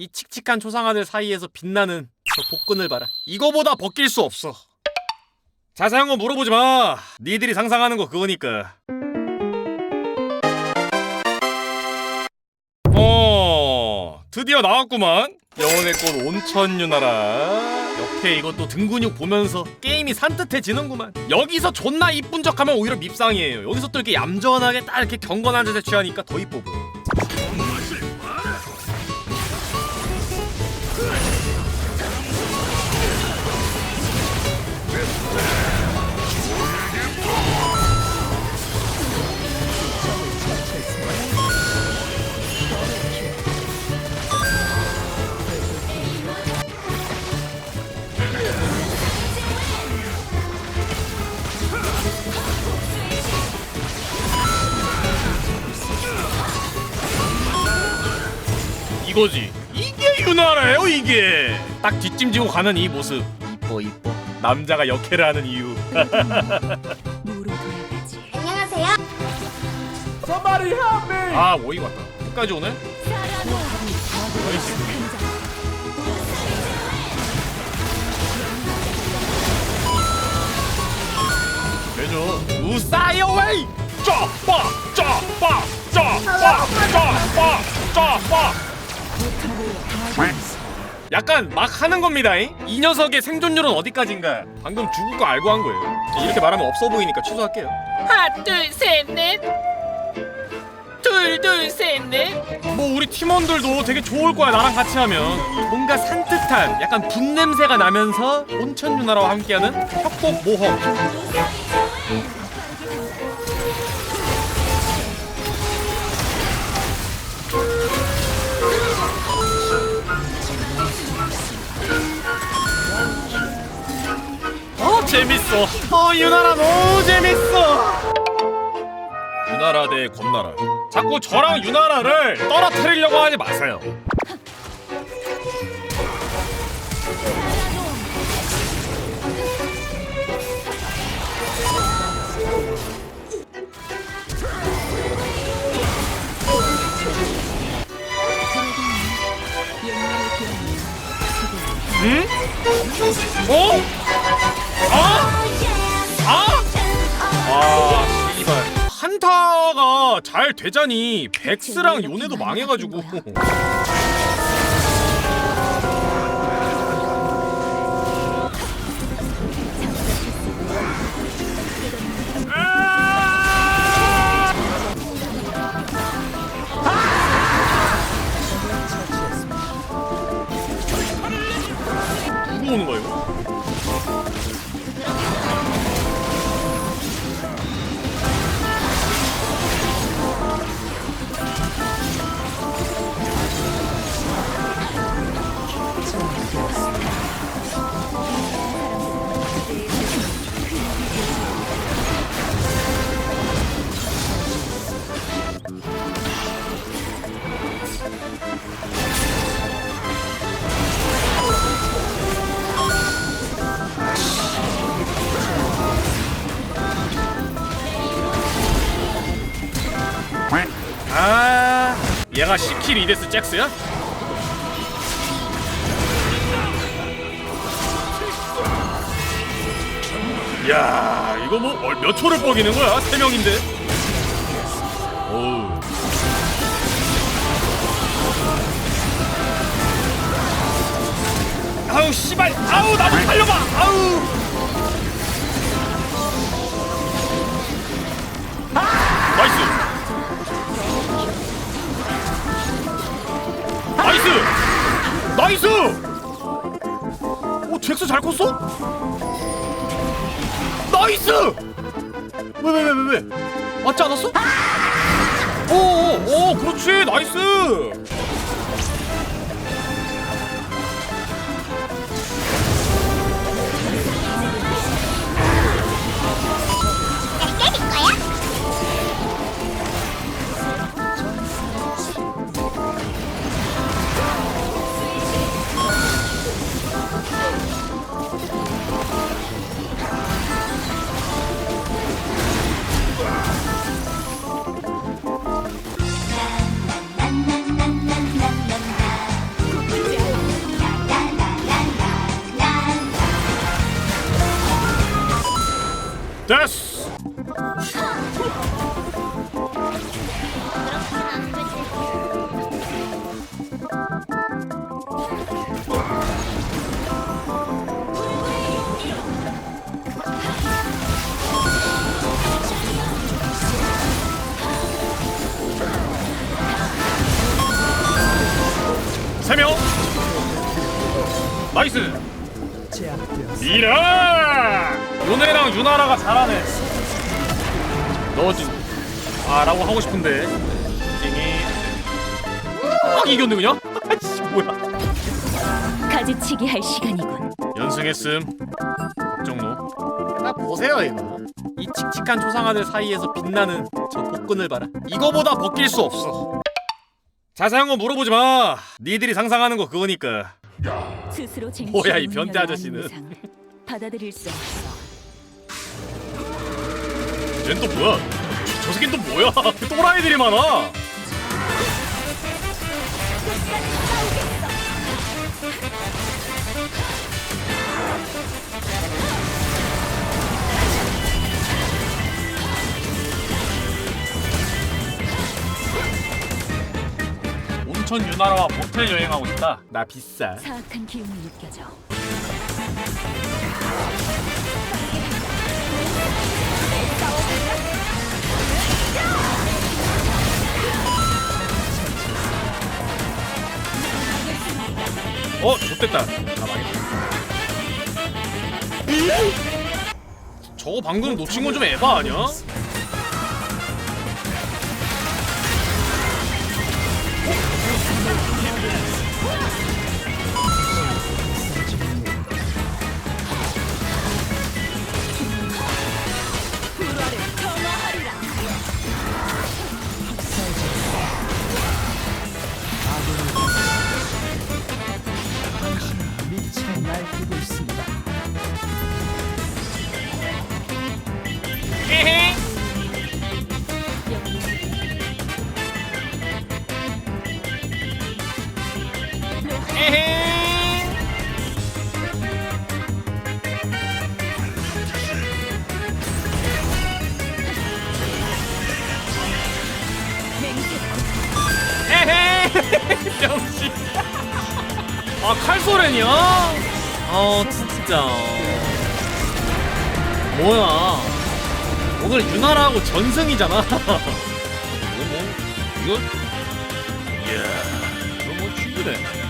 이 칙칙한 초상화들 사이에서 빛나는 저 복근을 봐라. 이거보다 벗길 수 없어. 자세한 거 물어보지 마. 니들이 상상하는 거 그거니까. 어, 드디어 나왔구만. 영혼의 꽃 온천 유나라. 옆에 이것도 등 근육 보면서 게임이 산뜻해지는구만. 여기서 존나 이쁜 척하면 오히려 밉상이에요. 여기서 또 이렇게 얌전하게 딱 이렇게 경건한 자세 취하니까 더 이뻐 보여. 이거지. 이게 유나라예요, 이게. 딱 뒷짐지고 가는 이 모습. 이뻐, 이뻐. 남자가 역해를 하는 이유. 무로 돌아가지. 안녕하세요. 아, 모이 왔다. 끝까지 오네? 해줘. 우사이어웨이! 짜빠! 짜빠! 짜빠! 짜빠! 짜빠! 약간 막 하는 겁니다. 잉? 이 녀석의 생존율은 어디까지인가? 방금 죽을 거 알고 한 거예요. 이렇게 말하면 없어 보이니까 취소할게요. 하나 둘셋넷 둘둘셋넷 뭐 우리 팀원들도 되게 좋을 거야 나랑 같이 하면 뭔가 산뜻한 약간 분 냄새가 나면서 온천 누나라와 함께하는 협곡 모험 재밌어 어 유나라 너무 재밌어 유나라 대 권나라 자꾸 저랑 유나라를 떨어뜨리려고 하지 마세요 응? 어? 잘 되자니 백스랑 요네도 망해가지고. 얘가 10킬 이데스 잭스야? 야, 이거 뭐 몇 초를 뻐기는 거야? 세 명인데. 어우. 아우 씨발, 아우 나도 살려봐, 아우. 잘 컸어? 나이스! 왜왜 왜 왜 왜? 맞지 않았어? 오오 오, 그렇지 나이스! 됐어? 세명. 나이스. 미라 요네랑 유나라가 잘하네. 너지 아 라고 하고 싶은데. 찡이. 아 이겼네 그냥? 아이씨 뭐야. 가지치기 할 시간이군. 연승했음 박정로 나 보세요 이거. 이 칙칙한 초상화들 사이에서 빛나는 저 복근을 봐라. 이거보다 벗길 수 없어. 자세한 거 물어보지 마. 니들이 상상하는 거 그거니까. 스스로 쟁취 뭐야, 이 변태 아저씨는. 받아들일 수 없어. 쟤는 또 뭐야? 저, 저 새끼는 또 뭐야? 또라이들이 많아. 온천 유나라와 모텔 여행하고 싶다. 나 비싸 사악한 기운이 느껴져. 어, 좋됐다. 아, 망했다. 저거 방금 놓친 건 좀 에바 아니야? 에헤. 병신. 아 칼소렌이야? 아 진짜. 뭐야? 오늘 유나라하고 전승이잖아. 이거 뭐 이거 이야 이거 뭐 죽이네.